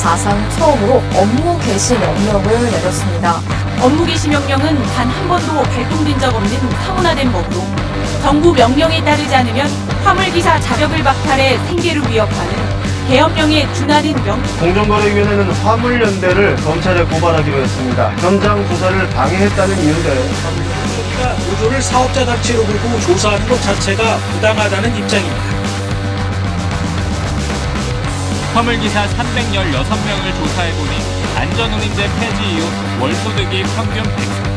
사상 처음으로 업무 개시 명령을 내렸습니다. 업무 개시 명령은 단 한 번도 발동된 적 없는 사문화된 법으로 정부 명령에 따르지 않으면 화물기사 자격을 박탈해 생계를 위협하는 계엄령에 준하는 명 공정거래위원회는 화물연대를 검찰에 고발하기로 했습니다. 현장 조사를 방해했다는 이유で우리가 노조를 사업자 단체로 보고 조사하는 것 자체가 부당하다는 입장입니다. 화물기사 316명을 조사해보니 안전운임제 폐지 이후 월소득이 평균 100,